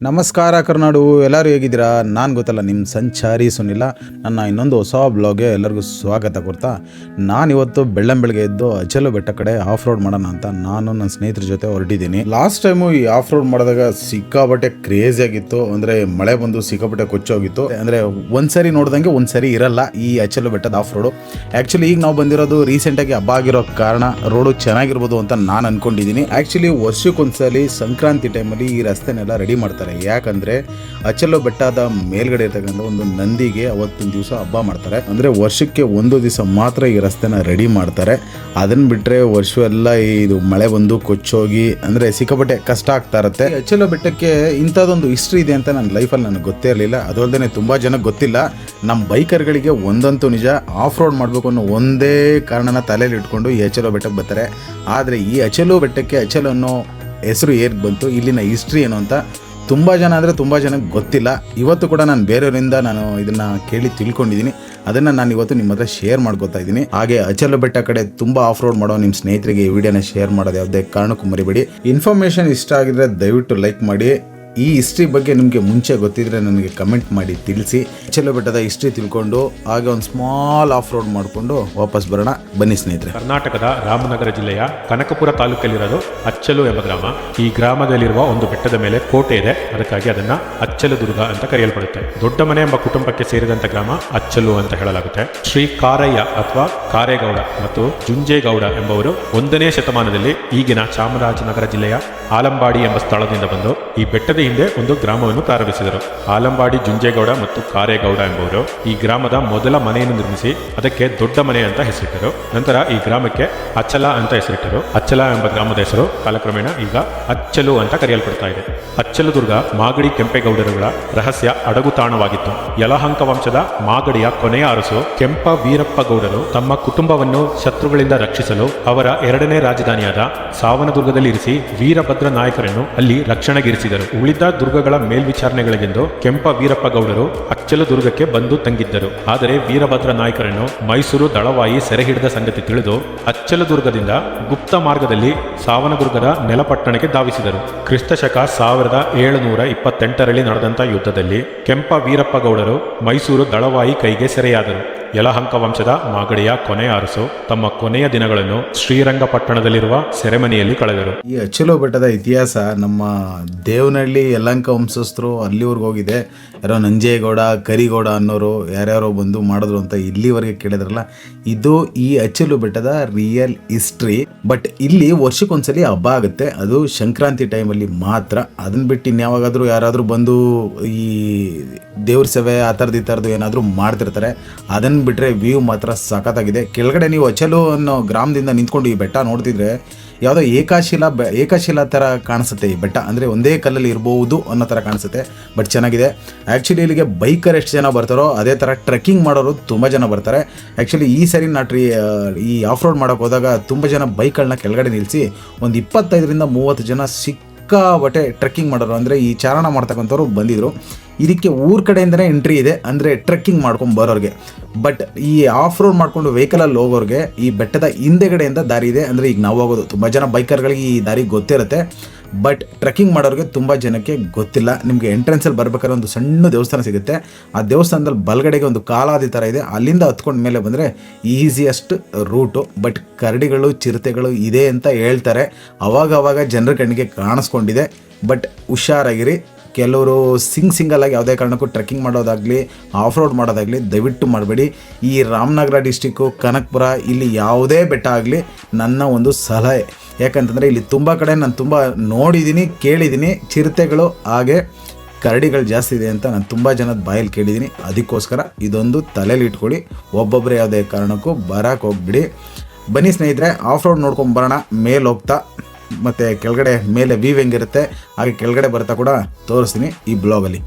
ನಮಸ್ಕಾರ ಕರ್ನಾಡು, ಎಲ್ಲರೂ ಹೇಗಿದ್ದೀರಾ? ನಾನು ಗೊತ್ತಲ್ಲ ನಿಮ್ಮ ಸಂಚಾರಿ ಸುನಿಲ್ಲ ನನ್ನ ಇನ್ನೊಂದು ಹೊಸ ಬ್ಲಾಗ್ಗೆ ಎಲ್ಲರಿಗೂ ಸ್ವಾಗತ ಕೊಡ್ತಾ, ನಾನಿವತ್ತು ಬೆಳ್ಳಂ ಬೆಳಗ್ಗೆ ಎದ್ದು ಅಚಲು ಬೆಟ್ಟ ಕಡೆ ಆಫ್ ರೋಡ್ ಮಾಡೋಣ ಅಂತ ನಾನು ನನ್ನ ಸ್ನೇಹಿತರ ಜೊತೆ ಹೊರಟಿದ್ದೀನಿ. ಲಾಸ್ಟ್ ಟೈಮು ಈ ಆಫ್ ರೋಡ್ ಮಾಡಿದಾಗ ಸಿಕ್ಕಾಬಟ್ಟೆ ಕ್ರೇಜಿ ಆಗಿತ್ತು. ಅಂದರೆ ಮಳೆ ಬಂದು ಸಿಕ್ಕಾಬಟ್ಟೆ ಕೊಚ್ಚೋಗಿತ್ತು. ಅಂದರೆ ಒಂದ್ಸರಿ ನೋಡ್ದಂಗೆ ಒಂದ್ಸರಿ ಇರಲ್ಲ ಈ ಅಚಲು ಬೆಟ್ಟದ ಆಫ್ ರೋಡು ಆ್ಯಕ್ಚುಲಿ ಈಗ ನಾವು ಬಂದಿರೋದು ರೀಸೆಂಟಾಗಿ ಹಬ್ಬ ಆಗಿರೋ ಕಾರಣ ರೋಡು ಚೆನ್ನಾಗಿರ್ಬೋದು ಅಂತ ನಾನು ಅಂದ್ಕೊಂಡಿದ್ದೀನಿ ಆ್ಯಕ್ಚುಲಿ ವರ್ಷಕ್ಕೊಂದ್ಸಲಿ ಸಂಕ್ರಾಂತಿ ಟೈಮಲ್ಲಿ ಈ ರಸ್ತೆನೆಲ್ಲ ರೆಡಿ ಮಾಡ್ತಾರೆ ಯಾಕಂದ್ರೆ ಅಚಲು ಬೆಟ್ಟದ ಮೇಲ್ಗಡೆ ಇರ್ತಕ್ಕಂಥ ಒಂದು ನಂದಿಗೆ ಅವತ್ತಿನ ದಿವಸ ಹಬ್ಬ ಮಾಡ್ತಾರೆ. ಅಂದ್ರೆ ವರ್ಷಕ್ಕೆ ಒಂದು ದಿವಸ ಮಾತ್ರ ಈ ರಸ್ತೆನ ರೆಡಿ ಮಾಡ್ತಾರೆ. ಅದನ್ನು ಬಿಟ್ರೆ ವರ್ಷವೆಲ್ಲ ಇದು ಮಳೆ ಬಂದು ಕೊಚ್ಚೋಗಿ, ಅಂದ್ರೆ ಸಿಕ್ಕಾಪಟ್ಟೆ ಕಷ್ಟ ಆಗ್ತಾ ಇರುತ್ತೆ. ಅಚಲು ಬೆಟ್ಟಕ್ಕೆ ಇಂಥದ್ದೊಂದು ಹಿಸ್ಟ್ರಿ ಇದೆ ಅಂತ ನನ್ನ ಲೈಫಲ್ಲಿ ನನಗೆ ಗೊತ್ತೇ ಇರಲಿಲ್ಲ. ಅದು ಅಲ್ಲದೆ ತುಂಬಾ ಜನಕ್ಕೆ ಗೊತ್ತಿಲ್ಲ. ನಮ್ಮ ಬೈಕರ್ಗಳಿಗೆ ಒಂದಂತೂ ನಿಜ ಆಫ್ ರೋಡ್ ಮಾಡಬೇಕು ಅನ್ನೋ ಒಂದೇ ಕಾರಣನ ತಲೆಯಲ್ಲಿ ಇಟ್ಕೊಂಡು ಈ ಅಚಲು ಬೆಟ್ಟಕ್ಕೆ ಬರ್ತಾರೆ. ಆದರೆ ಈ ಅಚಲೋ ಬೆಟ್ಟಕ್ಕೆ ಅಚಲು ಅನ್ನೋ ಹೆಸರು ಏರ್ಗೆ ಬಂತು, ಇಲ್ಲಿನ ಹಿಸ್ಟ್ರಿ ಏನು ಅಂತ ತುಂಬ ಜನ ಅಂದರೆ ತುಂಬ ಜನಕ್ಕೆ ಗೊತ್ತಿಲ್ಲ. ಇವತ್ತು ಕೂಡ ನಾನು ಬೇರೆಯವರಿಂದ ನಾನು ಇದನ್ನು ಕೇಳಿ ತಿಳ್ಕೊಂಡಿದ್ದೀನಿ. ಅದನ್ನು ನಾನು ಇವತ್ತು ನಿಮ್ಮ ಹತ್ರ ಶೇರ್ ಮಾಡ್ಕೋತಾ ಇದ್ದೀನಿ. ಹಾಗೆ ಅಚಲ ಬೆಟ್ಟ ಕಡೆ ತುಂಬ ಆಫ್ ರೋಡ್ ಮಾಡೋ ನಿಮ್ಮ ಸ್ನೇಹಿತರಿಗೆ ಈ ವಿಡಿಯೋನ ಶೇರ್ ಮಾಡೋದು ಯಾವುದೇ ಕಾರಣಕ್ಕೂ ಮರಿಬೇಡಿ. ಇನ್ಫಾರ್ಮೇಷನ್ ಇಷ್ಟ ಆಗಿದ್ರೆ ದಯವಿಟ್ಟು ಲೈಕ್ ಮಾಡಿ. ಈ ಹಿಸ್ಟ್ರಿ ಬಗ್ಗೆ ನಿಮಗೆ ಮುಂಚೆ ಗೊತ್ತಿದ್ರೆ ನನಗೆ ಕಮೆಂಟ್ ಮಾಡಿ ತಿಳಿಸಿ. ಚಲೋ ಬೆಟ್ಟದ ಹಿಸ್ಟ್ರಿ ತಿಳ್ಕೊಂಡು, ಹಾಗೆ ಒಂದು ಸ್ಮಾಲ್ ಆಫ್ ರೋಡ್ ಮಾಡಿಕೊಂಡು ವಾಪಸ್ ಬರೋಣ. ಬನ್ನಿ ಸ್ನೇಹಿತರೆ. ಕರ್ನಾಟಕದ ರಾಮನಗರ ಜಿಲ್ಲೆಯ ಕನಕಪುರ ತಾಲೂಕಲ್ಲಿರೋದು ಅಚ್ಚಲು ಎಂಬ ಗ್ರಾಮ. ಈ ಗ್ರಾಮದಲ್ಲಿರುವ ಒಂದು ಬೆಟ್ಟದ ಮೇಲೆ ಕೋಟೆ ಇದೆ. ಅದಕ್ಕಾಗಿ ಅದನ್ನ ಅಚ್ಚಲು ದುರ್ಗ ಅಂತ ಕರೆಯಲ್ಪಡುತ್ತೆ. ದೊಡ್ಡ ಮನೆ ಎಂಬ ಕುಟುಂಬಕ್ಕೆ ಸೇರಿದಂತ ಗ್ರಾಮ ಅಚ್ಚಲು ಅಂತ ಹೇಳಲಾಗುತ್ತೆ. ಶ್ರೀ ಕಾರಯ್ಯ ಅಥವಾ ಕಾರೇಗೌಡ ಮತ್ತು ಜುಂಜೇಗೌಡ ಎಂಬವರು ಒಂದನೇ ಶತಮಾನದಲ್ಲಿ ಈಗಿನ ಚಾಮರಾಜನಗರ ಜಿಲ್ಲೆಯ ಆಲಂಬಾಡಿ ಎಂಬ ಸ್ಥಳದಿಂದ ಬಂದು ಈ ಬೆಟ್ಟದ ಹಿಂದೆ ಒಂದು ಗ್ರಾಮವನ್ನು ಪ್ರಾರಂಭಿಸಿದರು. ಆಲಂಬಾಡಿ, ಜುಂಜೇಗೌಡ ಮತ್ತು ಕಾರೇಗೌಡ ಎಂಬುವರು ಈ ಗ್ರಾಮದ ಮೊದಲ ಮನೆಯನ್ನು ನಿರ್ಮಿಸಿ ಅದಕ್ಕೆ ದೊಡ್ಡ ಮನೆ ಅಂತ ಹೆಸರಿಟ್ಟರು. ನಂತರ ಈ ಗ್ರಾಮಕ್ಕೆ ಅಚ್ಚಲ ಅಂತ ಹೆಸರಿಟ್ಟರು. ಅಚ್ಚಲ ಎಂಬ ಗ್ರಾಮದ ಹೆಸರು ಕಾಲಕ್ರಮೇಣ ಈಗ ಅಚ್ಚಲು ಅಂತ ಕರೆಯಲ್ಪಡ್ತಾ ಇದೆ. ಅಚ್ಚಲು ದುರ್ಗ ಮಾಗಡಿ ಕೆಂಪೇಗೌಡರುಗಳ ರಹಸ್ಯ ಅಡಗುತಾಣವಾಗಿತ್ತು ಯಲಹಂಕ ವಂಶದ ಮಾಗಡಿಯ ಕೊನೆಯ ಅರಸು ಕೆಂಪ ವೀರಪ್ಪ ಗೌಡರು ತಮ್ಮ ಕುಟುಂಬವನ್ನು ಶತ್ರುಗಳಿಂದ ರಕ್ಷಿಸಲು ಅವರ ಎರಡನೇ ರಾಜಧಾನಿಯಾದ ಸಾವನದುರ್ಗದಲ್ಲಿ ಇರಿಸಿ ವೀರಭದ್ರ ನಾಯಕರನ್ನು ಅಲ್ಲಿ ರಕ್ಷಣೆಗಿರಿಸಿದರು. ಉಳಿದ ದುರ್ಗಗಳ ಮೇಲ್ವಿಚಾರಣೆಗಳಿಗೆಂದು ಕೆಂಪ ವೀರಪ್ಪ ಗೌಡರು ಅಚ್ಚಲ ದುರ್ಗಕ್ಕೆ ಬಂದು ತಂಗಿದ್ದರು. ಆದರೆ ವೀರಭದ್ರ ನಾಯಕರನ್ನು ಮೈಸೂರು ದಳವಾಯಿ ಸೆರೆ ಹಿಡಿದ ಸಂಗತಿ ತಿಳಿದು ಅಚ್ಚಲ ದುರ್ಗದಿಂದ ಗುಪ್ತ ಮಾರ್ಗದಲ್ಲಿ ಸಾವನದುರ್ಗದ ನೆಲಪಟ್ಟಣಕ್ಕೆ ಧಾವಿಸಿದರು. ಕ್ರಿಸ್ತಶಕ ಸಾವಿರದ ಏಳುನೂರ ಇಪ್ಪತ್ತೆಂಟರಲ್ಲಿ ನಡೆದಂಥ ಯುದ್ಧದಲ್ಲಿ ಕೆಂಪ ವೀರಪ್ಪ ಗೌಡರು ಮೈಸೂರು ದಳವಾಯಿ ಕೈಗೆ ಸೆರೆಯಾದರು. ಯಲಹಂಕ ವಂಶದ ಮಾಗಡಿಯ ಕೊನೆಯ ಅರಸು ತಮ್ಮ ಕೊನೆಯ ದಿನಗಳನ್ನು ಶ್ರೀರಂಗಪಟ್ಟಣದಲ್ಲಿರುವ ಸೆರೆಮನೆಯಲ್ಲಿ ಕಳೆದರು. ಈ ಅಚ್ಚಲು ಬೆಟ್ಟದ ಇತಿಹಾಸ ನಮ್ಮ ದೇವನಹಳ್ಳಿ ಯಲಹಂಕ ವಂಶಸ್ಥರು ಅಲ್ಲಿವರೆಗೆ ಹೋಗಿದೆ. ಯಾರೋ ನಂಜೇಗೌಡ, ಕರಿಗೌಡ ಅನ್ನೋರು ಯಾರ್ಯಾರೋ ಬಂದು ಮಾಡಿದ್ರು ಅಂತ ಇಲ್ಲಿವರೆಗೆ ಕೇಳಿದ್ರಲ್ಲ. ಇದು ಈ ಅಚ್ಚಲು ಬೆಟ್ಟದ ರಿಯಲ್ ಹಿಸ್ಟ್ರಿ ಬಟ್ ಇಲ್ಲಿ ವರ್ಷಕ್ಕೊಂದ್ಸಲಿ ಹಬ್ಬ ಆಗುತ್ತೆ. ಅದು ಸಂಕ್ರಾಂತಿ ಟೈಮಲ್ಲಿ ಮಾತ್ರ. ಅದನ್ನ ಬಿಟ್ಟು ಇನ್ಯಾವಾಗಾದರೂ ಯಾರಾದರೂ ಬಂದು ಈ ದೇವ್ರ ಸೇವೆ, ಆ ಥರದ್ದು ಈ ಥರದ್ದು ಏನಾದರೂ ಮಾಡ್ತಿರ್ತಾರೆ. ಅದನ್ನು ಬಿಟ್ಟರೆ ವ್ಯೂ ಮಾತ್ರ ಸಖತ್ತಾಗಿದೆ. ಕೆಳಗಡೆ ನೀವು ಅಚಲು ಅನ್ನೋ ಗ್ರಾಮದಿಂದ ನಿಂತ್ಕೊಂಡು ಈ ಬೆಟ್ಟ ನೋಡ್ತಿದ್ರೆ ಯಾವುದೋ ಏಕಾಶಿಲಾ ಬೆ, ಏಕಾಶಿಲಾ ಥರ ಕಾಣಿಸುತ್ತೆ ಈ ಬೆಟ್ಟ. ಅಂದರೆ ಒಂದೇ ಕಲ್ಲಲ್ಲಿ ಇರ್ಬೋದು ಅನ್ನೋ ಥರ ಕಾಣಿಸುತ್ತೆ, ಬಟ್ ಚೆನ್ನಾಗಿದೆ. ಆ್ಯಕ್ಚುಲಿ ಇಲ್ಲಿಗೆ ಬೈಕರ್ ಎಷ್ಟು ಜನ ಬರ್ತಾರೋ ಅದೇ ಥರ ಟ್ರೆಕ್ಕಿಂಗ್ ಮಾಡೋರು ತುಂಬ ಜನ ಬರ್ತಾರೆ. ಆ್ಯಕ್ಚುಲಿ ಈ ಸರಿ ನಾ ಟ್ರೀ ಈ ಆಫ್ ರೋಡ್ ಮಾಡೋಕೆ ಹೋದಾಗ ತುಂಬ ಜನ ಬೈಕ್ಗಳನ್ನ ಕೆಳಗಡೆ ನಿಲ್ಲಿಸಿ ಒಂದು ಇಪ್ಪತ್ತೈದರಿಂದ ಮೂವತ್ತು ಜನ ಸಿಕ್ಕಾಬಟ್ಟೆ ಟ್ರೆಕ್ಕಿಂಗ್ ಮಾಡೋರು. ಅಂದರೆ ಈ ಚಾರಣ ಮಾಡ್ತಕ್ಕಂಥವ್ರು ಬಂದಿದ್ರು. ಇದಕ್ಕೆ ಊರ ಕಡೆಯಿಂದನೇ ಎಂಟ್ರಿ ಇದೆ. ಅಂದರೆ ಟ್ರೆಕ್ಕಿಂಗ್ ಮಾಡ್ಕೊಂಡು ಬರೋರಿಗೆ. ಬಟ್ ಈ ಆಫ್ ರೋಡ್ ಮಾಡ್ಕೊಂಡು ವೆಹಿಕಲಲ್ಲಿ ಹೋಗೋರಿಗೆ ಈ ಬೆಟ್ಟದ ಹಿಂದೆಗಡೆಯಿಂದ ದಾರಿ ಇದೆ. ಅಂದರೆ ಈಗ ನಾವು ಹೋಗೋದು, ತುಂಬ ಜನ ಬೈಕರ್ಗಳಿಗೆ ಈ ದಾರಿ ಗೊತ್ತಿರುತ್ತೆ. ಬಟ್ ಟ್ರೆಕ್ಕಿಂಗ್ ಮಾಡೋರಿಗೆ ತುಂಬ ಜನಕ್ಕೆ ಗೊತ್ತಿಲ್ಲ. ನಿಮಗೆ ಎಂಟ್ರೆನ್ಸಲ್ಲಿ ಬರ್ಬೇಕಾದ್ರೆ ಒಂದು ಸಣ್ಣ ದೇವಸ್ಥಾನ ಸಿಗುತ್ತೆ. ಆ ದೇವಸ್ಥಾನದಲ್ಲಿ ಬಲಗಡೆಗೆ ಒಂದು ಕಾಲಾದಿ ಥರ ಇದೆ. ಅಲ್ಲಿಂದ ಹತ್ಕೊಂಡು ಮೇಲೆ ಬಂದರೆ ಈಸಿಯೆಸ್ಟ್ ರೂಟು ಬಟ್ ಕರಡಿಗಳು, ಚಿರತೆಗಳು ಇದೆ ಅಂತ ಹೇಳ್ತಾರೆ. ಅವಾಗ ಅವಾಗ ಜನರ ಕಣ್ಣಿಗೆ ಕಾಣಿಸ್ಕೊಂಡಿದೆ. ಬಟ್ ಹುಷಾರಾಗಿರಿ. ಕೆಲವರು ಸಿಂಗ್ ಸಿಂಗಲ್ ಆಗಿ ಯಾವುದೇ ಕಾರಣಕ್ಕೂ ಟ್ರೆಕ್ಕಿಂಗ್ ಮಾಡೋದಾಗಲಿ ಆಫ್ ರೋಡ್ ಮಾಡೋದಾಗಲಿ ದಯವಿಟ್ಟು ಮಾಡಬೇಡಿ. ಈ ರಾಮನಗರ ಡಿಸ್ಟಿಕ್ಕು ಕನಕಪುರ ಇಲ್ಲಿ ಯಾವುದೇ ಬೆಟ್ಟ ಆಗಲಿ ನನ್ನ ಒಂದು ಸಲಹೆ. ಯಾಕಂತಂದರೆ ಇಲ್ಲಿ ತುಂಬ ಕಡೆ ನಾನು ತುಂಬ ನೋಡಿದ್ದೀನಿ ಕೇಳಿದ್ದೀನಿ ಚಿರತೆಗಳು, ಹಾಗೆ ಕರಡಿಗಳು ಜಾಸ್ತಿ ಇದೆ ಅಂತ ನಾನು ತುಂಬ ಜನದ ಬಾಯಲ್ಲಿ ಕೇಳಿದ್ದೀನಿ ಅದಕ್ಕೋಸ್ಕರ ಇದೊಂದು ತಲೆಯಲ್ಲಿ ಇಟ್ಕೊಳ್ಳಿ. ಒಬ್ಬೊಬ್ಬರೇ ಯಾವುದೇ ಕಾರಣಕ್ಕೂ ಬರೋಕ್ಕೆ ಹೋಗ್ಬಿಡಿ. ಬನ್ನಿ ಸ್ನೇಹಿತರೆ ಆಫ್ ರೋಡ್ ನೋಡ್ಕೊಂಡು ಬರೋಣ. ಮೇಲೆ ಹೋಗ್ತಾ. ಮತ್ತು ಕೆಳಗಡೆ ಮೇಲೆ ವ್ಯೂ ಹೆಂಗಿರುತ್ತೆ ಹಾಗೆ ಕೆಳಗಡೆ ಬರ್ತಾ ಕೂಡ ತೋರಿಸ್ತೀನಿ ಈ ಬ್ಲಾಗಲ್ಲಿ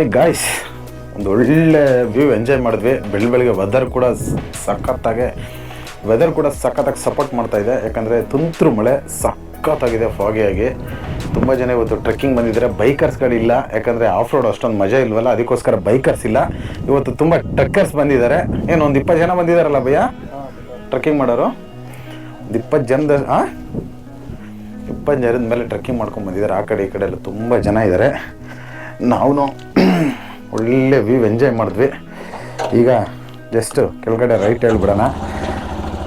ಹಾಯ್ ಗಾಯ್ಸ್ ಒಂದು ಒಳ್ಳೆ ವ್ಯೂ ಎಂಜಾಯ್ ಮಾಡಿದ್ವಿ. ಬೆಳ ಬೆಳಗ್ಗೆ ವೆದರ್ ಕೂಡ ಸಖತ್ತಾಗೆ ವೆದರ್ ಕೂಡ ಸಖತ್ತಾಗಿ ಸಪೋರ್ಟ್ ಮಾಡ್ತಾ ಇದೆ. ಯಾಕಂದರೆ ತುಂತುರು ಮಳೆ ಸಖತ್ತಾಗಿದೆ ಫಾಗಿಯಾಗಿ ತುಂಬ ಜನ ಇವತ್ತು ಟ್ರೆಕ್ಕಿಂಗ್ ಬಂದಿದ್ದಾರೆ. ಬೈಕರ್ಸ್ಗಳಿಲ್ಲ ಯಾಕಂದರೆ ಆಫ್ ರೋಡ್ ಅಷ್ಟೊಂದು ಮಜಾ ಇಲ್ವಲ್ಲ? ಅದಕ್ಕೋಸ್ಕರ ಬೈಕರ್ಸ್ ಇಲ್ಲ. ಇವತ್ತು ತುಂಬ ಟ್ರಕ್ಕರ್ಸ್ ಬಂದಿದ್ದಾರೆ. ಏನು, ಒಂದು ಇಪ್ಪತ್ತು ಜನ ಬಂದಿದ್ದಾರಲ್ಲ ಭಯ್ಯ? ಟ್ರಕ್ಕಿಂಗ್ ಮಾಡೋರು? ಒಂದು ಇಪ್ಪತ್ತು ಜನದ ಹಾಂ ಇಪ್ಪತ್ತು ಜನದ ಮೇಲೆ ಟ್ರೆಕ್ಕಿಂಗ್ ಮಾಡ್ಕೊಂಡು ಬಂದಿದ್ದಾರೆ. ಆ ಕಡೆ, ಈ ಕಡೆ ಎಲ್ಲ ತುಂಬ ಜನ ಇದ್ದಾರೆ. ನಾವು ಒಳ್ಳೆ ವ್ಯೂ ಎಂಜಾಯ್ ಮಾಡಿದ್ವಿ. ಈಗ ಜಸ್ಟ್ ಕೆಳಗಡೆ ರೈಟ್ ಹೇಳ್ಬಿಡೋಣ.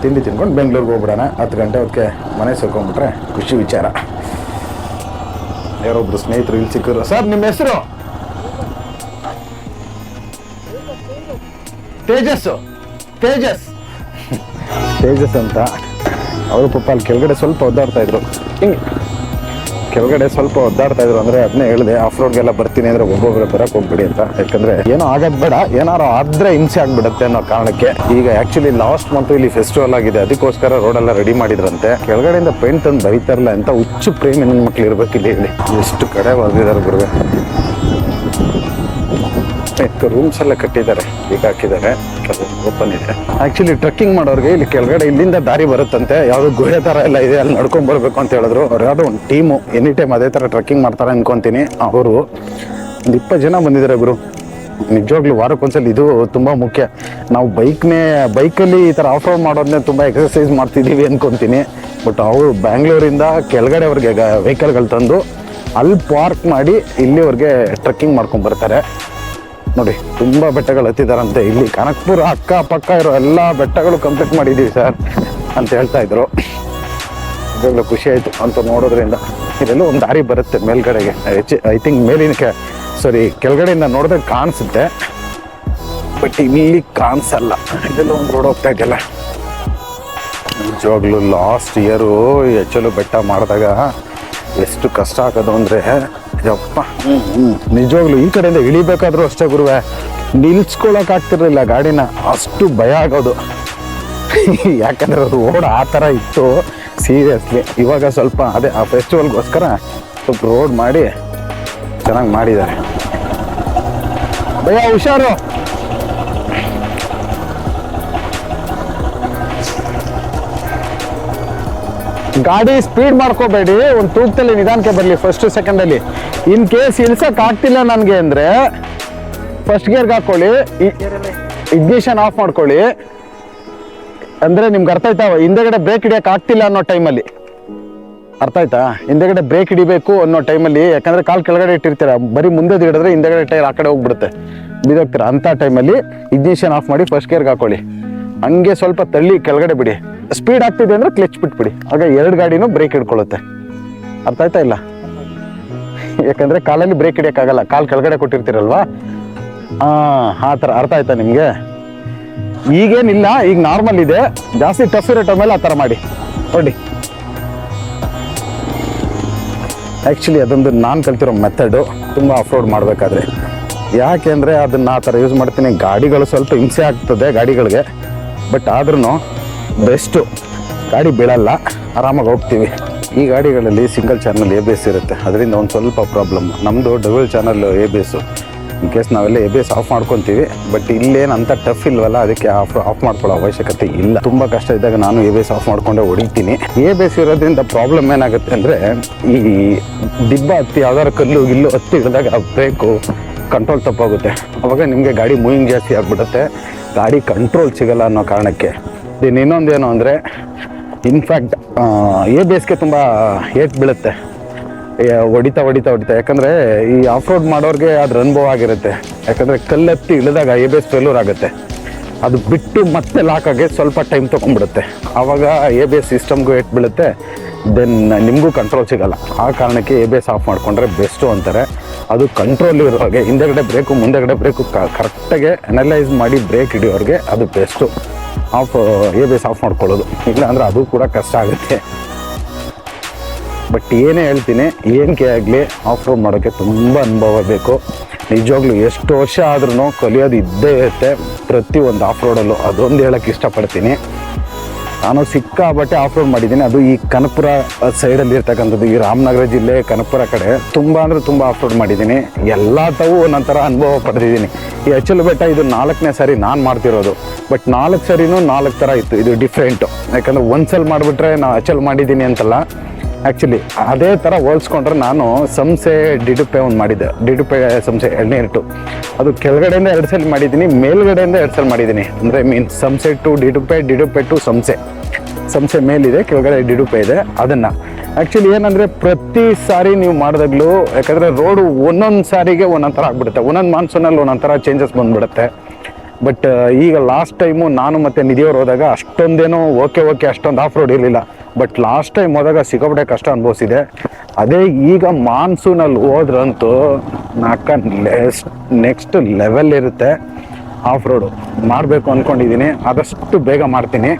ತಿಂಡಿ ತಿನ್ಕೊಂಡು ಬೆಂಗಳೂರಿಗೆ ಹೋಗ್ಬಿಡೋಣ. ಹತ್ತು ಗಂಟೆ ಹೊತ್ತಿಗೆ ಮನೆ ಸೇರ್ಕೊಂಡ್ಬಿಟ್ರೆ ಖುಷಿ ವಿಚಾರ. ಯಾರೊಬ್ರು ಸ್ನೇಹಿತರು ಇಲ್ಲಿ ಸಿಕ್ಕಿದ್ರು. ಸರ್, ನಿಮ್ಮ ಹೆಸರು? ತೇಜಸ್ಸು. ತೇಜಸ್. ತೇಜಸ್ ಅಂತ. ಅವರು ಪಾಪ ಅಲ್ಲಿ ಕೆಳಗಡೆ ಸ್ವಲ್ಪ ಒದ್ದಾಡ್ತಾ ಇದ್ರು. ಹಿಂಗೆ. ಕೆಳಗಡೆ ಸ್ವಲ್ಪ ಒದ್ದಾಡ್ತಾ ಇದ್ರು ಅಂದ್ರೆ ಅದನ್ನೇ ಹೇಳಿದೆ ಆಫ್ ರೋಡ್ಗೆಲ್ಲ ಬರ್ತೀನಿ ಅಂದ್ರೆ ಒಬ್ಬೊಬ್ಬರ ಬರಕ್ ಹೋಗ್ಬಿಡಿ ಅಂತ. ಯಾಕಂದ್ರೆ ಏನೋ ಆಗದ್ ಬೇಡ, ಏನಾರು ಆದ್ರೆ ಹಿಂಸೆ ಆಗ್ಬಿಡುತ್ತೆ ಅನ್ನೋ ಕಾರಣಕ್ಕೆ. ಈಗ ಆಕ್ಚುಲಿ ಲಾಸ್ಟ್ ಮಂತ್ ಇಲ್ಲಿ ಫೆಸ್ಟಿವಲ್ ಆಗಿದೆ, ಅದಕ್ಕೋಸ್ಕರ ರೋಡ್ ಎಲ್ಲ ರೆಡಿ ಮಾಡಿದ್ರಂತೆ. ಕೆಳಗಡೆಯಿಂದ ಪೇಂಟ್ ತಂದು ಬರೀತಾರಲ್ಲ ಅಂತ ಹುಚ್ಚು ಪ್ರೇಮಿ ನನ್ನ ಮಕ್ಳು ಇರ್ಬೇಕಿಲ್ಲ ಇಲ್ಲಿ ಎಷ್ಟು ಕಡೆ ಬರ್ದಿದ್ದಾರೆ ಗುರುವೆ? ರೂಮ್ಸ್ ಎಲ್ಲ ಕಟ್ಟಿದ್ದಾರೆ, ಈಗ ಹಾಕಿದ್ದಾರೆ ಓಪನ್ ಇದೆ. ಆಕ್ಚುಲಿ ಟ್ರೆಕ್ಕಿಂಗ್ ಮಾಡೋರಿಗೆ ಇಲ್ಲಿ ಕೆಳಗಡೆ ಇಲ್ಲಿಂದ ದಾರಿ ಬರುತ್ತಂತೆ. ಯಾವ್ದು ಗುಹೆ ತರ ಎಲ್ಲ ಇದೆ, ಅಲ್ಲಿ ನಡ್ಕೊಂಡ್ ಬರ್ಬೇಕು ಅಂತ ಹೇಳಿದ್ರು. ಅವ್ರು ಯಾವ್ದೋ ಒಂದು ಟೀಮು ಎನಿ ಟೈಮ್ ಅದೇ ತರ ಟ್ರಕ್ಕಿಂಗ್ ಮಾಡ್ತಾರೆ ಅನ್ಕೊಂತೀನಿ. ಅವರು ಒಂದು ಇಪ್ಪತ್ತು ಜನ ಬಂದಿದ್ದಾರೆ ಗುರು. ನಿಜವಾಗ್ಲೂ ವಾರಕ್ಕೊಂದ್ಸಲ ಇದು ತುಂಬಾ ಮುಖ್ಯ. ನಾವು ಬೈಕ್ನೇ, ಬೈಕಲ್ಲಿ ಈ ಥರ ಆಫ್ ರೋಡ್ ಮಾಡೋದನ್ನೇ ತುಂಬ ಎಕ್ಸರ್ಸೈಸ್ ಮಾಡ್ತಿದ್ದೀವಿ ಅನ್ಕೊಂತೀನಿ. ಬಟ್ ಅವರು ಬ್ಯಾಂಗ್ಳೂರಿಂದ ಕೆಳಗಡೆವರೆಗೆ ವೆಹಿಕಲ್ಗಳು ತಂದು, ಅಲ್ಲಿ ಪಾರ್ಕ್ ಮಾಡಿ ಇಲ್ಲಿವರೆಗೆ ಟ್ರಕ್ಕಿಂಗ್ ಮಾಡ್ಕೊಂಡು ಬರ್ತಾರೆ. ನೋಡಿ, ತುಂಬಾ ಬೆಟ್ಟಗಳು ಹತ್ತಿದಾರಂತೆ. ಇಲ್ಲಿ ಕನಕ್ಪುರ ಅಕ್ಕ ಪಕ್ಕ ಇರೋ ಎಲ್ಲ ಬೆಟ್ಟಗಳು ಕಂಪ್ಲೀಟ್ ಮಾಡಿದ್ದೀವಿ ಸರ್ ಅಂತ ಹೇಳ್ತಾ ಇದ್ರು. ಇವಾಗಲೂ ಖುಷಿ ಆಯ್ತು ಅಂತ ನೋಡೋದ್ರಿಂದ. ಇದೆಲ್ಲ ಒಂದು ದಾರಿ ಬರುತ್ತೆ ಮೇಲ್ಗಡೆಗೆ. ಹೆಚ್ಚು ಐ ಥಿಂಕ್ ಮೇಲಿನ ಸಾರಿ ಕೆಳಗಡೆಯಿಂದ ನೋಡಿದ್ರೆ ಕಾಣಿಸುತ್ತೆ. ಬಟ್ ಇಲ್ಲಿ ಕಾಣಿಸಲ್ಲ. ಇದೆಲ್ಲ ಒಂದು ರೋಡ್ ಹೋಗ್ತಾ ಇದೆಯಲ್ಲ. ನಿಜವಾಗ್ಲೂ ಲಾಸ್ಟ್ ಇಯರು ಹೆಚ್ಚಲು ಬೆಟ್ಟ ಮಾಡಿದಾಗ ಎಷ್ಟು ಕಷ್ಟ ಆಗೋದು ಅಂದರೆ ಯಪ್ಪ. ನಿಜವಾಗ್ಲು ಈ ಕಡೆಯಿಂದ ಇಳಿಬೇಕಾದ್ರೂ ಅಷ್ಟೇ ಗುರುವೆ. ನಿಲ್ಸ್ಕೊಳಕ್ ಆಗ್ತಿರ್ಲಿಲ್ಲ ಗಾಡಿನ. ಅಷ್ಟು ಭಯ ಆಗೋದು. ಯಾಕಂದ್ರೆ ರೋಡ್ ಆ ಥರ ಇತ್ತು. ಸೀರಿಯಸ್ಲಿ ಇವಾಗ ಸ್ವಲ್ಪ ಅದೇ ಆ ಫೆಸ್ಟಿವಲ್ಗೋಸ್ಕರ ಸ್ವಲ್ಪ ರೋಡ್ ಮಾಡಿ ಚೆನ್ನಾಗಿ ಮಾಡಿದ್ದಾರೆ. ಭಯ ಹುಷಾರು. ಗಾಡಿ ಸ್ಪೀಡ್ ಮಾಡ್ಕೋಬೇಡಿ. ಒಂದು ತೂಕದಲ್ಲಿ ನಿಧಾನಕ್ಕೆ ಬರಲಿ ಫಸ್ಟ್ ಸೆಕೆಂಡಲ್ಲಿ ಇನ್ ಕೇಸ್ ಇಳ್ಸಕ್ಕೆ ಆಗ್ತಿಲ್ಲ ನನಗೆ ಅಂದರೆ ಫಸ್ಟ್ ಗೇರ್ಗೆ ಹಾಕ್ಕೊಳ್ಳಿ ಇಗ್ನಿಷನ್ ಆಫ್ ಮಾಡ್ಕೊಳ್ಳಿ. ಅಂದರೆ ನಿಮ್ಗೆ ಅರ್ಥ ಆಯ್ತಾ? ಹಿಂದೆಗಡೆ ಬ್ರೇಕ್ ಹಿಡಿಯಕ್ಕೆ ಆಗ್ತಿಲ್ಲ ಅನ್ನೋ ಟೈಮಲ್ಲಿ ಅರ್ಥ ಆಯ್ತಾ? ಹಿಂದೆಗಡೆ ಬ್ರೇಕ್ ಹಿಡಿಬೇಕು ಅನ್ನೋ ಟೈಮಲ್ಲಿ ಯಾಕಂದರೆ ಕಾಲು ಕೆಳಗಡೆ ಇಟ್ಟಿರ್ತೀರ? ಬರೀ ಮುಂದೆ ಹಿಡಿದ್ರೆ ಹಿಂದೆಗಡೆ ಟೈರ್ ಆ ಕಡೆ ಹೋಗ್ಬಿಡುತ್ತೆ. ಬಿದ್ದೋಗ್ತೀರ? ಅಂಥ ಟೈಮಲ್ಲಿ ಇಗ್ನಿಷನ್ ಆಫ್ ಮಾಡಿ ಫಸ್ಟ್ ಗೇರ್ಗೆ ಹಾಕೊಳ್ಳಿ. ಹಂಗೆ ಸ್ವಲ್ಪ ತಳ್ಳಿ ಕೆಳಗಡೆ ಬಿಡಿ. ಸ್ಪೀಡ್ ಆಗ್ತಿದೆ ಅಂದ್ರೆ ಕ್ಲಚ್ ಬಿಟ್ಬಿಡಿ. ಆಗ ಎರಡು ಗಾಡಿನೂ ಬ್ರೇಕ್ ಹಿಡ್ಕೊಳ್ಳುತ್ತೆ. ಅರ್ಥ ಆಯ್ತಾ ಇಲ್ಲ? ಯಾಕಂದ್ರೆ ಕಾಲಲ್ಲಿ ಬ್ರೇಕ್ ಹಿಡಿಯೋಕ್ಕಾಗಲ್ಲ. ಕಾಲು ಕೆಳಗಡೆ ಕೊಟ್ಟಿರ್ತೀರಲ್ವಾ? ಹಾಂ ಆ ಥರ ಅರ್ಥ ಆಯ್ತಾ ನಿಮಗೆ? ಈಗೇನಿಲ್ಲ, ಈಗ ನಾರ್ಮಲ್ ಇದೆ. ಜಾಸ್ತಿ ಟಫ್ ಇರೋ ಟೈಮಲ್ಲಿ ಆ ಥರ ಮಾಡಿ. ನೋಡಿ. ಆ್ಯಕ್ಚುಲಿ ಅದೊಂದು ನಾನು ಕಲ್ತಿರೋ ಮೆಥಡು ತುಂಬ ಅಫ್ರೋಡ್ ಮಾಡಬೇಕಾದ್ರೆ. ಯಾಕೆ ಅಂದರೆ ಅದನ್ನು ಆ ಥರ ಯೂಸ್ ಮಾಡ್ತೀನಿ. ಗಾಡಿಗಳು ಸ್ವಲ್ಪ ಹಿಂಸೆ ಆಗ್ತದೆ ಗಾಡಿಗಳಿಗೆ. ಬಟ್ ಆದ್ರೂ ಬೆಸ್ಟು. ಗಾಡಿ ಬೀಳಲ್ಲ, ಆರಾಮಾಗಿ ಹೋಗ್ತೀವಿ. ಈ ಗಾಡಿಗಳಲ್ಲಿ single channel A B S ಇರುತ್ತೆ. ಅದರಿಂದ ಒಂದು ಸ್ವಲ್ಪ ಪ್ರಾಬ್ಲಮ್ ನಮ್ಮದು double channel A B S in case ನಾವೆಲ್ಲ ಎ ಬಿ ಎಸ್ ಆಫ್ ಮಾಡ್ಕೊತೀವಿ ಬಟ್ ಇಲ್ಲೇನು ಅಂತ ಟಫ್ ಇಲ್ವಲ್ಲ, ಅದಕ್ಕೆ ಆಫ್ ಆಫ್ ಮಾಡ್ಕೊಳ್ಳೋ ಅವಶ್ಯಕತೆ ಇಲ್ಲ. ತುಂಬ ಕಷ್ಟ ಇದ್ದಾಗ ನಾನು ಎ ಬಿ ಎಸ್ ಆಫ್ ಮಾಡಿಕೊಂಡೇ ಹೊಡಿತೀನಿ. ಎ ಬಿ ಎಸ್ ಇರೋದ್ರಿಂದ ಪ್ರಾಬ್ಲಮ್ ಏನಾಗುತ್ತೆ ಅಂದರೆ, ಈ ದಿಬ್ಬ ಹತ್ತಿ ಯಾವ್ದಾದ್ರು ಕಲ್ಲು, ಗಿಲ್ಲು ಹತ್ತಿ ಹಿಡಿದಾಗ ಬ್ರೇಕು ಕಂಟ್ರೋಲ್ ತಪ್ಪಾಗುತ್ತೆ. ಅವಾಗ ನಿಮಗೆ ಗಾಡಿ ಮೂವಿಂಗ್ ಜಾಸ್ತಿ ಆಗಿಬಿಡುತ್ತೆ. ಗಾಡಿ ಕಂಟ್ರೋಲ್ ಸಿಗಲ್ಲ ಅನ್ನೋ ಕಾರಣಕ್ಕೆ. ಇನ್ನು ಇನ್ನೊಂದೇನು ಅಂದರೆ ಇನ್ಫ್ಯಾಕ್ಟ್ ಏ ಬಿ ಎಸ್ಗೆ ತುಂಬ ಏಟ್ ಬೀಳುತ್ತೆ. ಹೊಡಿತಾ ಹೊಡಿತಾ ಹೊಡಿತಾ. ಯಾಕಂದರೆ ಈ ಆಫ್ ರೋಡ್ ಮಾಡೋರಿಗೆ ಅದ್ರ ಅನುಭವ ಆಗಿರುತ್ತೆ. ಯಾಕಂದರೆ ಕಲ್ಲೆತ್ತಿ ಇಳಿದಾಗ ಎ ಬೇಸ್ ಫೇಲ್ಯೂರ್ ಆಗುತ್ತೆ. ಅದು ಬಿಟ್ಟು ಮತ್ತೆ ಲಾಕ್ ಆಗಿ ಸ್ವಲ್ಪ ಟೈಮ್ ತೊಗೊಂಡ್ಬಿಡುತ್ತೆ. ಆವಾಗ ಎ ಬೇಸ್ ಸಿಸ್ಟಮ್ಗೂ ಏಟ್ ಬೀಳುತ್ತೆ. ದೆನ್ ನಿಮಗೂ ಕಂಟ್ರೋಲ್ ಸಿಗಲ್ಲ. ಆ ಕಾರಣಕ್ಕೆ ಎ ಬೇಸ್ ಆಫ್ ಮಾಡಿಕೊಂಡ್ರೆ ಬೆಸ್ಟು ಅಂತಾರೆ. ಅದು ಕಂಟ್ರೋಲ್ ಇರೋರಿಗೆ ಹಿಂದೆಗಡೆ ಬ್ರೇಕು ಮುಂದೆಗಡೆ ಬ್ರೇಕು ಕರೆಕ್ಟಾಗಿ ಅನಲೈಸ್ ಮಾಡಿ ಬ್ರೇಕ್ ಹಿಡಿಯೋರಿಗೆ ಅದು best off A B S off ಮಾಡ್ಕೊಳ್ಳೋದು. ಅಂದರೆ ಅದು ಕೂಡ ಕಷ್ಟ ಆಗುತ್ತೆ. ಬಟ್ ಏನೇ ಹೇಳ್ತೀನಿ ಏನಕ್ಕೆ ಆಗಲಿ ಆಫ್ ರೋಡ್ ಮಾಡೋಕ್ಕೆ ತುಂಬ ಅನುಭವ ಬೇಕು. ನಿಜವಾಗ್ಲೂ ಎಷ್ಟು ವರ್ಷ ಆದ್ರೂ ಕಲಿಯೋದು ಇದ್ದೇ ಇರುತ್ತೆ. ಒಂದು ಆಫ್ ರೋಡಲ್ಲೂ ಅದೊಂದು ಹೇಳಕ್ಕೆ ಇಷ್ಟಪಡ್ತೀನಿ. ನಾನು ಸಿಕ್ಕಾಬಟ್ಟೆ ಆಫ್ ರೋಡ್ ಮಾಡಿದ್ದೀನಿ. ಅದು ಈ ಕನಪುರ ಸೈಡಲ್ಲಿ ಇರ್ತಕ್ಕಂಥದ್ದು, ಈ ರಾಮನಗರ ಜಿಲ್ಲೆ ಕನಪುರ ಕಡೆ. ತುಂಬ ಅಂದರೆ ತುಂಬ ಆಫ್ ರೋಡ್ ಮಾಡಿದ್ದೀನಿ. ಎಲ್ಲ ತಾವು ಒಂದೊಂಥರ ಅನುಭವ ಪಡೆದಿದ್ದೀನಿ. ಈ ಅಚ್ಚಲು ಬೆಟ್ಟ ಇದು ನಾಲ್ಕನೇ ಸಾರಿ ನಾನು ಮಾಡ್ತಿರೋದು. ಬಟ್ ನಾಲ್ಕು ಸರಿನೂ ನಾಲ್ಕು ಥರ ಇತ್ತು. ಇದು ಡಿಫ್ರೆಂಟು ಯಾಕಂದರೆ ಒಂದು ಸಲ ಮಾಡಿಬಿಟ್ರೆ ನಾನು ಅಚಲ್ ಮಾಡಿದ್ದೀನಿ ಅಂತಲ್ಲ. ಆ್ಯಕ್ಚುಲಿ ಅದೇ ಥರ ಹೋಲ್ಸ್ಕೊಂಡ್ರೆ ನಾನು ಸಂಸೆ ಡಿಡುಪೆ ಒಂದು ಮಾಡಿದ್ದೆ. ಡಿಡುಪೆ ಸಂಸೆ ಎಳ್ನೀರು ಅದು ಕೆಳಗಡೆಯಿಂದ ಎರಡು ಸಲ ಮಾಡಿದ್ದೀನಿ, ಮೇಲ್ಗಡೆಯಿಂದ ಎರಡು ಸಲ ಮಾಡಿದ್ದೀನಿ. ಅಂದರೆ ಮೀನ್ ಸಂಸೆ ಟು ಡಿಡುಪೆ ಡಿಡುಪೆ ಟು ಸಂಸೆ. ಸಂಸೆ ಮೇಲಿದೆ, ಕೆಳಗಡೆ ಡಿಡುಪೆ ಇದೆ, ಅದನ್ನು. ಆ್ಯಕ್ಚುಲಿ ಏನಂದರೆ ಪ್ರತಿ ಸಾರಿ ನೀವು ಮಾಡಿದಾಗಲೂ, ಯಾಕಂದರೆ ರೋಡು ಒಂದೊಂದು ಸಾರಿಗೆ ಒಂದೊಂದು ಥರ ಆಗ್ಬಿಡುತ್ತೆ. ಒಂದೊಂದು ಮಾನ್ಸೂನಲ್ಲಿ ಒಂದೊಂದು ಥರ ಚೇಂಜಸ್ ಬಂದ್ಬಿಡುತ್ತೆ. ಬಟ್ ಈಗ ಲಾಸ್ಟ್ ಟೈಮು ನಾನು ಮತ್ತು ನಿಧಿಯವ್ರು ಹೋದಾಗ ಅಷ್ಟೊಂದೇನೋ ಓಕೆ ಓಕೆ ಅಷ್ಟೊಂದು ಆಫ್ ರೋಡ್ ಇರಲಿಲ್ಲ. ಬಟ್ ಲಾಸ್ಟ್ ಟೈಮ್ ಹೋದಾಗ ಸಿಕ್ಕಾಪಟ್ಟೆ ಕಷ್ಟ ಅನುಭವಿಸಿದೆ. ಅದೇ ಈಗ ಮಾನ್ಸೂನಲ್ಲಿ ಹೋದ್ರಂತೂ ನಾಕ ನೆಕ್ಸ್ಟ್ ಲೆವೆಲ್ ಇರುತ್ತೆ ಆಫ್ ರೋಡು ಮಾಡಬೇಕು ಅಂದ್ಕೊಂಡಿದ್ದೀನಿ ಆದಷ್ಟು ಬೇಗ ಮಾಡ್ತೀನಿ.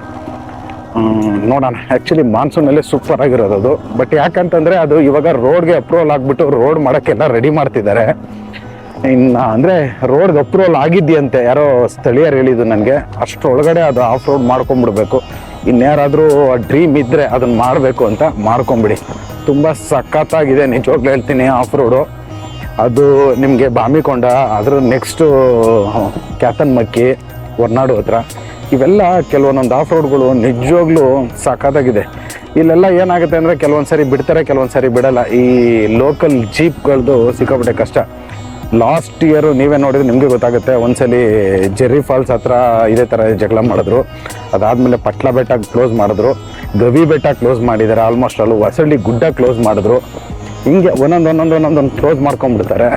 ನೋಡೋಣ. ಆ್ಯಕ್ಚುಲಿ ಮಾನ್ಸೂನಲ್ಲಿ ಸೂಪರ್ ಆಗಿರೋದು ಬಟ್ ಯಾಕಂತಂದರೆ ಅದು ಇವಾಗ ರೋಡ್ಗೆ ಅಪ್ರೂವಲ್ ಆಗಿಬಿಟ್ಟು ರೋಡ್ ಮಾಡೋಕ್ಕೆಲ್ಲ ರೆಡಿ ಮಾಡ್ತಿದ್ದಾರೆ. ಇನ್ನು ಅಂದರೆ ರೋಡ್ಗೆ ಅಪ್ರೂವಲ್ ಆಗಿದೆಯಂತೆ ಯಾರೋ ಸ್ಥಳೀಯರು ಹೇಳಿದ್ದು ನನಗೆ. ಅಷ್ಟರೊಳಗಡೆ ಅದು ಆಫ್ ರೋಡ್ ಮಾಡ್ಕೊಂಬಿಡ್ಬೇಕು. ಇನ್ಯಾರಾದರೂ ಡ್ರೀಮ್ ಇದ್ದರೆ ಅದನ್ನು ಮಾಡಬೇಕು ಅಂತ ಮಾಡ್ಕೊಂಬಿಡಿ. ತುಂಬ ಸಖತ್ತಾಗಿದೆ, ನಿಜವಾಗ್ಲೂ ಹೇಳ್ತೀನಿ ಆಫ್ ರೋಡು ಅದು ನಿಮಗೆ ಬಾಮಿಕೊಂಡ ಅದ್ರ ನೆಕ್ಸ್ಟು ಕ್ಯಾತನ್ ಮಕ್ಕಿ, ಹೊರ್ನಾಡು ಹತ್ರ. ಇವೆಲ್ಲ ಕೆಲವೊಂದೊಂದು ಆಫ್ ರೋಡ್ಗಳು ನಿಜವಾಗ್ಲೂ ಸಾಕಾದಾಗಿದೆ ಇಲ್ಲೆಲ್ಲ ಏನಾಗುತ್ತೆ ಅಂದರೆ ಕೆಲವೊಂದು ಸಾರಿ ಬಿಡ್ತಾರೆ ಕೆಲವೊಂದು ಸಾರಿ ಬಿಡಲ್ಲ. ಈ ಲೋಕಲ್ ಜೀಪ್ಗಳದ್ದು ಸಿಕ್ಕಾಪಟ್ಟೆ ಕಷ್ಟ. ಲಾಸ್ಟ್ ಇಯರು ನೀವೇ ನೋಡಿದ್ರೆ ನಿಮಗೆ ಗೊತ್ತಾಗುತ್ತೆ. ಒಂದ್ಸಲಿ ಜೆರ್ರಿ ಫಾಲ್ಸ್ ಹತ್ರ ಇದೇ ಥರ ಜಗಳ ಮಾಡಿದ್ರು. ಅದಾದಮೇಲೆ ಪಟ್ಲ ಬೆಟ್ಟ ಕ್ಲೋಸ್ ಮಾಡಿದ್ರು. ಗವಿ ಬೆಟ್ಟ ಕ್ಲೋಸ್ ಮಾಡಿದ್ದಾರೆ. ಆಲ್ಮೋಸ್ಟ್ ಅಲ್ಲೂ ಹೊಸಳ್ಳಿ ಗುಡ್ಡ ಕ್ಲೋಸ್ ಮಾಡಿದ್ರು. ಹಿಂಗೆ ಒಂದೊಂದು ಒಂದೊಂದು ಒಂದೊಂದೊಂದು ಕ್ಲೋಸ್ ಮಾಡ್ಕೊಂಡ್ಬಿಡ್ತಾರೆ.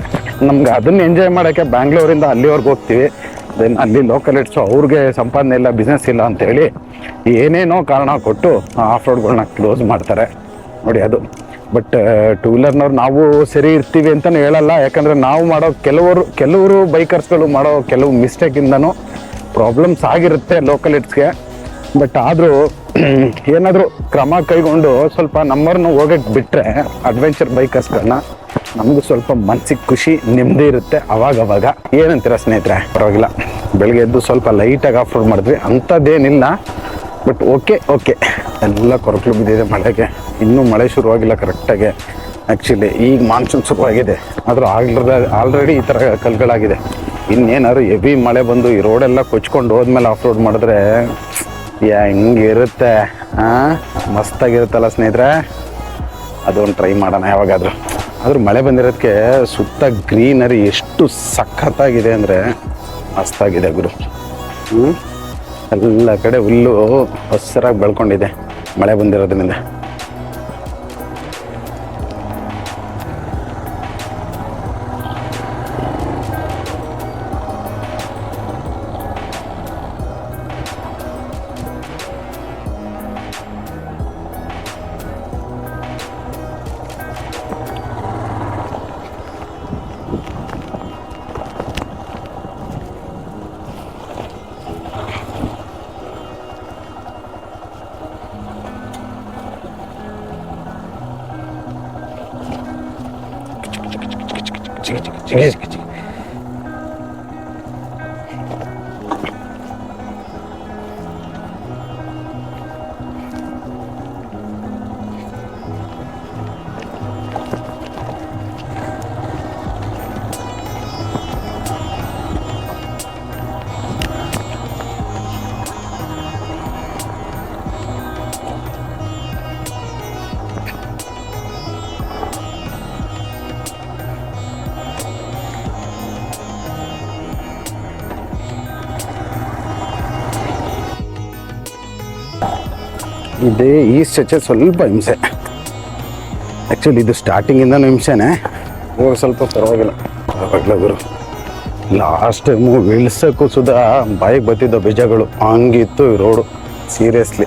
ನಮ್ಗೆ ಅದನ್ನ ಎಂಜಾಯ್ ಮಾಡೋಕ್ಕೆ ಬ್ಯಾಂಗ್ಳೂರಿಂದ ಅಲ್ಲಿವರೆಗೆ ಹೋಗ್ತೀವಿ. ದೆನ್ ಅಲ್ಲಿ ಲೋಕಲ್ ಇಟ್ಸು ಅವ್ರಿಗೆ ಸಂಪಾದನೆ ಇಲ್ಲ ಬಿಸ್ನೆಸ್ ಇಲ್ಲ ಅಂತೇಳಿ ಏನೇನೋ ಕಾರಣ ಕೊಟ್ಟು ಆಫ್ ರೋಡ್ಗಳನ್ನ ಕ್ಲೋಸ್ ಮಾಡ್ತಾರೆ. ನೋಡಿ ಅದು. ಬಟ್ ಟೂ ವೀಲರ್ನವ್ರು ನಾವು ಸರಿ ಇರ್ತೀವಿ ಅಂತಲೂ ಹೇಳಲ್ಲ. ಯಾಕಂದರೆ ನಾವು ಮಾಡೋ ಕೆಲವರು ಕೆಲವರು ಬೈಕರ್ಸ್ಗಳು ಮಾಡೋ ಕೆಲವು ಮಿಸ್ಟೇಕಿಂದನೂ ಪ್ರಾಬ್ಲಮ್ಸ್ ಆಗಿರುತ್ತೆ ಲೋಕಲ್ ಇಟ್ಸ್ಗೆ ಬಟ್ ಆದರೂ ಏನಾದರೂ ಕ್ರಮ ಕೈಗೊಂಡು ಸ್ವಲ್ಪ ನಮ್ಮವ್ರನ್ನ ಹೋಗಕ್ಕೆ ಬಿಟ್ಟರೆ ಅಡ್ವೆಂಚರ್ ಬೈಕರ್ಸ್ಗಳನ್ನ ನಮಗೆ ಸ್ವಲ್ಪ ಮನ್ಸಿಗೆ ಖುಷಿ, ನೆಮ್ಮದಿ ಇರುತ್ತೆ ಅವಾಗ ಅವಾಗ ಏನಂತೀರ ಸ್ನೇಹಿತರೆ? ಪರವಾಗಿಲ್ಲ. ಬೆಳಗ್ಗೆ ಎದ್ದು ಸ್ವಲ್ಪ ಲೈಟಾಗಿ ಆಫ್ ರೋಡ್ ಮಾಡಿದ್ವಿ. ಅಂಥದ್ದೇನಿಲ್ಲ. ಬಟ್ ಓಕೆ ಓಕೆ ಎಲ್ಲ ಕೊರಕಲು ಬಿದ್ದಿದೆ ಮಳೆಗೆ. ಇನ್ನೂ ಮಳೆ ಶುರುವಾಗಿಲ್ಲ ಕರೆಕ್ಟಾಗಿ ಆ್ಯಕ್ಚುಲಿ ಈಗ ಮಾನ್ಸೂನ್ ಶುರುವಾಗಿದೆ ಆದರೂ ಆಗ್ಲದ ಆಲ್ರೆಡಿ ಈ ಥರ ಕಲ್ಗಳಾಗಿದೆ. ಇನ್ನೇನಾದ್ರು ಹೆವಿ ಮಳೆ ಬಂದು ಈ ರೋಡೆಲ್ಲ ಕೊಚ್ಕೊಂಡು ಹೋದ್ಮೇಲೆ ಆಫ್ ರೋಡ್ ಮಾಡಿದ್ರೆ ಹೆಂಗಿರುತ್ತೆ. ಹಾಂ ಮಸ್ತಾಗಿರುತ್ತಲ್ಲ ಸ್ನೇಹಿತರೆ? ಅದೊಂದು ಟ್ರೈ ಮಾಡೋಣ ಯಾವಾಗಾದರೂ. ಆದರೂ ಮಳೆ ಬಂದಿರೋದಕ್ಕೆ ಸುತ್ತ ಗ್ರೀನರಿ ಎಷ್ಟು ಸಖತ್ತಾಗಿದೆ ಅಂದರೆ ಮಸ್ತಾಗಿದೆ ಗುರು. ಹ್ಞೂ ಎಲ್ಲ ಕಡೆ ಹುಲ್ಲು ಹಸಿರಾಗಿ ಬೆಳ್ಕೊಂಡಿದೆ. ಮಳೆ ಬಂದಿರೋದ್ರಿಂದ. ಇದೇ ಈ ಸ್ಟ್ರೆಚಲ್ಲಿ ಸ್ವಲ್ಪ ಹಿಂಸೆ. ಆ್ಯಕ್ಚುಲಿ ಇದು ಸ್ಟಾರ್ಟಿಂಗಿಂದನೂ ಹಿಂಸೆನೇ. ಇವಾಗ ಸ್ವಲ್ಪ ಪರವಾಗಿಲ್ಲ. ಪರವಾಗಿಲ್ಲ ಗುರು. ಲಾಸ್ಟ್ ಟೈಮು ಇಳಿಸೋಕ್ಕೂ ಸುದಾ ಬಾಯಿಗೆ ಬತ್ತಿದ್ದ ಬೀಜಗಳು. ಹಂಗಿತ್ತು ರೋಡು ಸೀರಿಯಸ್ಲಿ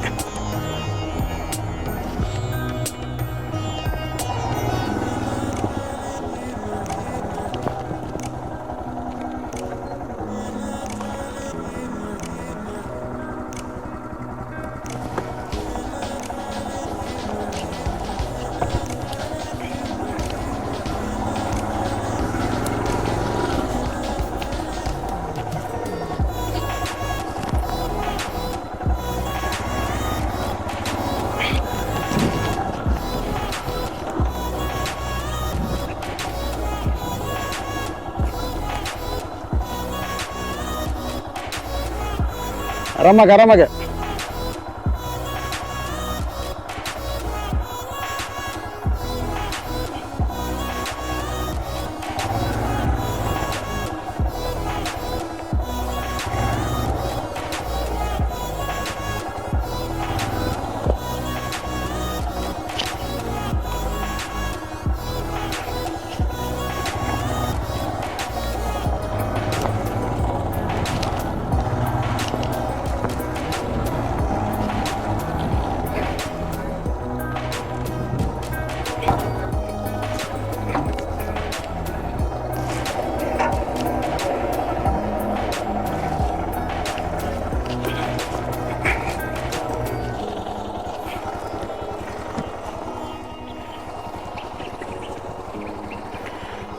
ಆರಾಮಾಗಿ ಆರಾಮಾಗೆ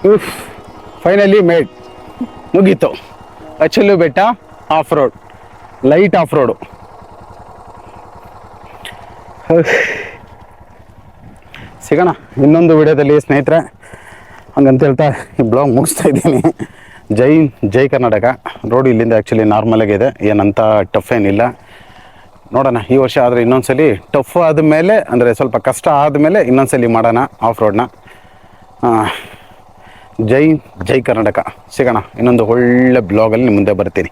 ಉಫ್ ಫೈನಲಿ ಮೇಡ್ ಮುಗೀತು. ಅಚ್ಚಲು ಬೆಟ್ಟ off road light off road ಸಿಗೋಣ. ಇನ್ನೊಂದು ವಿಡಿಯೋದಲ್ಲಿ ಸ್ನೇಹಿತರೆ, ಹಂಗಂತ ಹೇಳ್ತಾ ಈ ಬ್ಲಾಗ್ ಮುಗಿಸ್ತಾ ಇದ್ದೀನಿ. ಜೈ ಜೈ ಕರ್ನಾಟಕ. ರೋಡ್ ಇಲ್ಲಿಂದ ಆ್ಯಕ್ಚುಲಿ ನಾರ್ಮಲಾಗಿದೆ ಏನಂತ ಟಫ್ ಏನಿಲ್ಲ. ನೋಡೋಣ, ಈ ವರ್ಷ ಆದರೆ ಇನ್ನೊಂದ್ಸಲಿ ಟಫ್ ಆದಮೇಲೆ, ಅಂದರೆ ಸ್ವಲ್ಪ ಕಷ್ಟ ಆದಮೇಲೆ ಇನ್ನೊಂದ್ಸಲಿ ಮಾಡೋಣ ಆಫ್ ರೋಡ್ನ ಜೈ ಜೈ ಕರ್ನಾಟಕ. ಸಿಗೋಣ ಇನ್ನೊಂದು ಒಳ್ಳೆ ಬ್ಲಾಗಲ್ಲಿ ಮುಂದೆ ಬರ್ತೀನಿ.